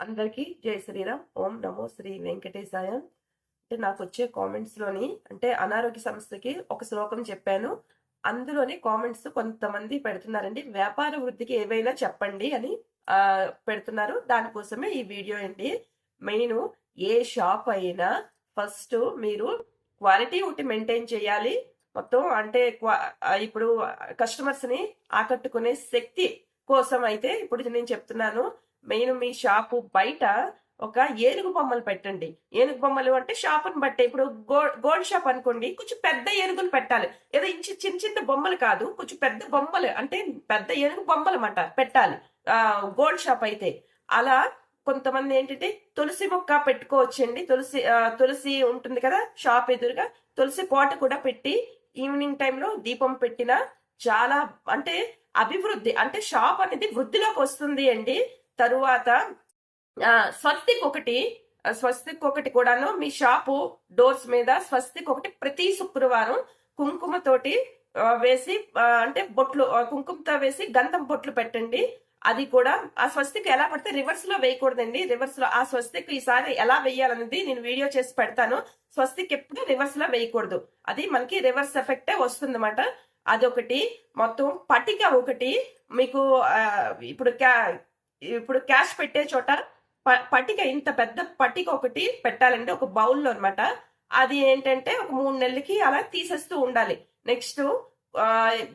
అందరికీ జై శ్రీరామ్. ఓం నమో శ్రీ వెంకటేశాయ. అంటే నాకు వచ్చే కామెంట్స్లోని అంటే అనారోగ్య సంస్థకి ఒక శ్లోకం చెప్పాను. అందులోని కామెంట్స్ కొంతమంది పెడుతున్నారండి. వ్యాపార వృద్ధికి ఏవైనా చెప్పండి అని ఆ పెడుతున్నారు. దానికోసమే ఈ వీడియో అండి. మెయిన్ ఏ షాప్ అయినా ఫస్ట్ మీరు క్వాలిటీ ఒకటి మెయింటైన్ చేయాలి. మొత్తం అంటే క్వా- ఇప్పుడు కస్టమర్స్ని ఆకట్టుకునే శక్తి కోసం అయితే ఇప్పుడు నేను చెప్తున్నాను. మెయిన్ మీ షాపు బయట ఒక ఏనుగు బొమ్మలు పెట్టండి. ఏనుగు బొమ్మలు అంటే షాపును బట్టే. ఇప్పుడు గోల్డ్ గోల్డ్ షాప్ అనుకోండి కొంచెం పెద్ద ఏనుగులు పెట్టాలి. ఏదో ఇంచి చిన్న చిన్న బొమ్మలు కాదు కొంచెం పెద్ద బొమ్మలు అంటే పెద్ద ఏనుగు బొమ్మలు అన్నమాట పెట్టాలి గోల్డ్ షాప్ అయితే. అలా కొంతమంది ఏంటంటే తులసి మొక్క పెట్టుకోవచ్చండి. తులసి తులసి ఉంటుంది కదా షాప్ ఎదురుగా. తులసి కోట కూడా పెట్టి ఈవినింగ్ టైంలో దీపం పెట్టిన చాలా అంటే అభివృద్ధి అంటే షాప్ అనేది వృద్ధిలోకి వస్తుంది అండి. తరువాత స్వస్తిక్ ఒకటి స్వస్తిక్ ఒకటి కూడాను మీ షాపు డోర్స్ మీద స్వస్తిక్ ఒకటి ప్రతి శుక్రవారం కుంకుమతోటి వేసి అంటే బొట్లు కుంకుమతో వేసి గంధం బొట్లు పెట్టండి. అది కూడా ఆ స్వస్తిక్ ఎలా పడితే రివర్స్లో వేయకూడదండి. రివర్స్లో ఆ స్వస్తిక్ ఈసారి ఎలా వేయాలనేది నేను వీడియో చేసి పెడతాను. స్వస్తిక్ ఎప్పుడు రివర్స్లో వేయకూడదు. అది మనకి రివర్స్ ఎఫెక్టే వస్తుందన్నమాట. అదొకటి. మొత్తం పటిక ఒకటి. మీకు ఇప్పుడు క్యా- ఇప్పుడు క్యాష్ పెట్టే చోట ప- పట్టిక ఇంత పెద్ద పటిక ఒకటి పెట్టాలండి ఒక బౌల్లో అనమాట అది ఏంటంటే ఒక మూడు నెలలకి అలా తీసేస్తూ ఉండాలి. నెక్స్ట్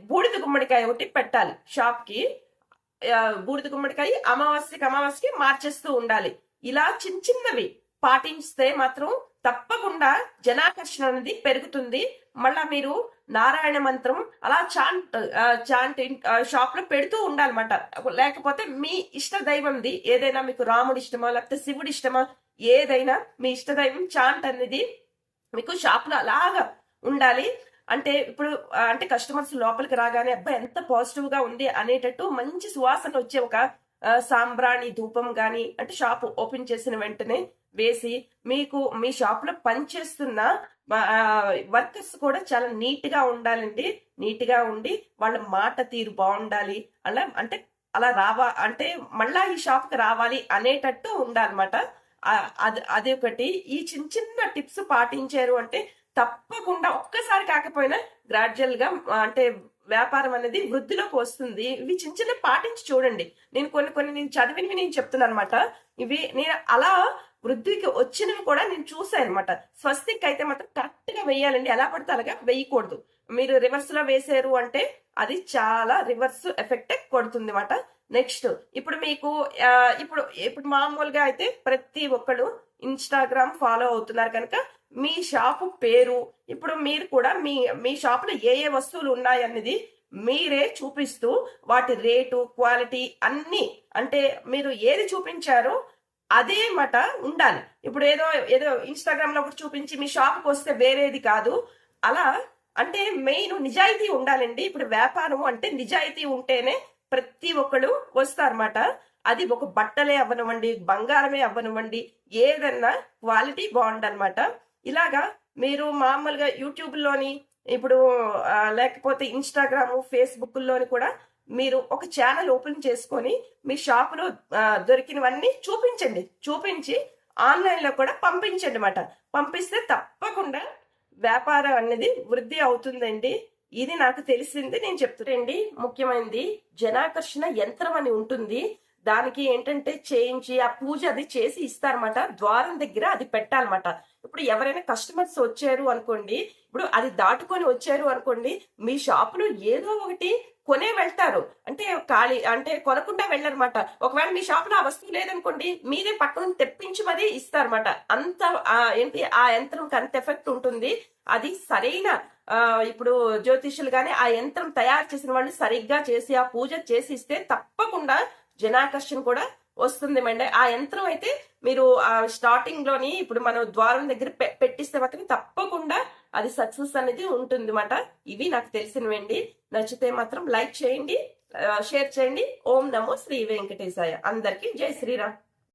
బూడిద గుమ్మడికాయ ఒకటి పెట్టాలి షాప్కి బూడిద గుమ్మడికాయ అమావాస్యకి అమావాస్యకి మార్చేస్తూ ఉండాలి. ఇలా చిన్న చిన్నవి పాటిస్తే మాత్రం తప్పకుండా జనాకర్షణ అనేది పెరుగుతుంది. మళ్ళా మీరు నారాయణ మంత్రం అలా చాంట్ చాంట్ షాప్లో పెడుతూ ఉండాలన్నమాట. లేకపోతే మీ ఇష్ట దైవంది ఏదైనా మీకు రాముడి ఇష్టమా లేకపోతే శివుడి ఇష్టమా ఏదైనా మీ ఇష్ట దైవం చాంట్ అనేది మీకు షాప్లో అలాగా ఉండాలి. అంటే ఇప్పుడు అంటే కస్టమర్స్ లోపలికి రాగానే అబ్బాయి ఎంత పాజిటివ్గా ఉంది అనేటట్టు మంచి సువాసన వచ్చే ఒక సాంబ్రాణి ధూపం గాని అంటే షాప్ ఓపెన్ చేసిన వెంటనే వేసి మీకు మీ షాప్లో పనిచేస్తున్న వర్కర్స్ కూడా చాలా నీట్గా ఉండాలండి. నీట్గా ఉండి వాళ్ళ మాట తీరు బాగుండాలి. అలా అంటే అలా రావా అంటే మళ్ళా ఈ షాప్కి రావాలి అనేటట్టు ఉండాలన్నమాట. అది అది ఒకటి. ఈ చిన్న చిన్న టిప్స్ పాటించారు అంటే తప్పకుండా ఒక్కసారి కాకపోయినా గ్రాడ్యువల్గా అంటే వ్యాపారం అనేది వృద్ధిలోకి వస్తుంది. ఇవి చిన్న చిన్న పాటించి చూడండి. నేను కొన్ని కొన్ని నేను చదివినవి నేను చెప్తున్నాను అనమాట ఇవి నేను అలా వృద్ధికి వచ్చినవి కూడా నేను చూసాను అనమాట స్వస్తిక్ అయితే మాత్రం కరెక్ట్గా వేయాలండి. ఎలా పడితే అలాగా వేయకూడదు. మీరు రివర్స్లో వేసారు అంటే అది చాలా రివర్స్ ఎఫెక్ట్ కొడుతుంది అనమాట నెక్స్ట్ ఇప్పుడు మీకు ఇప్పుడు ఇప్పుడు మామూలుగా అయితే ప్రతి ఒక్కరు ఇన్స్టాగ్రామ్ ఫాలో అవుతున్నారు కనుక మీ షాపు పేరు ఇప్పుడు మీరు కూడా మీ మీ షాపులో ఏ ఏ వస్తువులు ఉన్నాయన్నది మీరే చూపిస్తూ వాటి రేటు క్వాలిటీ అన్ని అంటే మీరు ఏది చూపించారో అదే మాట ఉండాలి. ఇప్పుడు ఏదో ఏదో ఇన్స్టాగ్రామ్లో ఒకటి చూపించి మీ షాప్కి వస్తే వేరేది కాదు. అలా అంటే మెయిన్ నిజాయితీ ఉండాలండి. ఇప్పుడు వ్యాపారం అంటే నిజాయితీ ఉంటేనే ప్రతి ఒక్కరు వస్తారన్నమాట. అది ఒక బట్టలే అవ్వనివ్వండి బంగారమే అవ్వనివ్వండి ఏదన్నా క్వాలిటీ బాగుండనమాట ఇలాగా మీరు మామూలుగా యూట్యూబ్లోని ఇప్పుడు లేకపోతే ఇన్స్టాగ్రామ్ ఫేస్బుక్లోని కూడా మీరు ఒక ఛానల్ ఓపెన్ చేసుకొని మీ షాపులో దొరికినవన్నీ చూపించండి. చూపించి ఆన్లైన్లో కూడా పంపించండి అన్నమాట. పంపిస్తే తప్పకుండా వ్యాపారం అనేది వృద్ధి అవుతుందండి. ఇది నాకు తెలిసింది నేను చెప్తుండీ ముఖ్యమైనది జనాకర్షణ యంత్రం అని ఉంటుంది. దానికి ఏంటంటే చేయించి ఆ పూజ అది చేసి ఇస్తారనమాట ద్వారం దగ్గర అది పెట్టాలన్నమాట. ఇప్పుడు ఎవరైనా కస్టమర్స్ వచ్చారు అనుకోండి ఇప్పుడు అది దాటుకొని వచ్చారు అనుకోండి మీ షాపులో ఏదో ఒకటి కొనే వెళ్తారు. అంటే ఖాళీ అంటే కొనకుండా వెళ్ళరన్నమాట. ఒకవేళ మీ షాప్లో ఆ వస్తువు లేదనుకోండి మీరే పక్కన తెప్పించి మరీ ఇస్తారన్నమాట. అంత ఏంటి ఆ యంత్రంకి అంత ఎఫెక్ట్ ఉంటుంది. అది సరైన ఆ, ఇప్పుడు జ్యోతిష్యులు గానీ ఆ యంత్రం తయారు చేసిన వాళ్ళు సరిగ్గా చేసి ఆ పూజ చేసి ఇస్తే తప్పకుండా జనాకర్షణ కూడా వస్తుంది మండి. ఆ యంత్రం అయితే మీరు ఆ స్టార్టింగ్లోని ఇప్పుడు మనం ద్వారం దగ్గర పె- పెట్టిస్తే మాత్రం తప్పకుండా అది సక్సెస్ అనేది ఉంటుంది అన్నమాట ఇవి నాకు తెలిసినవండి. నచ్చితే మాత్రం లైక్ చేయండి షేర్ చేయండి. ఓం నమో శ్రీ వెంకటేశాయ. అందరికీ జై శ్రీరామ్.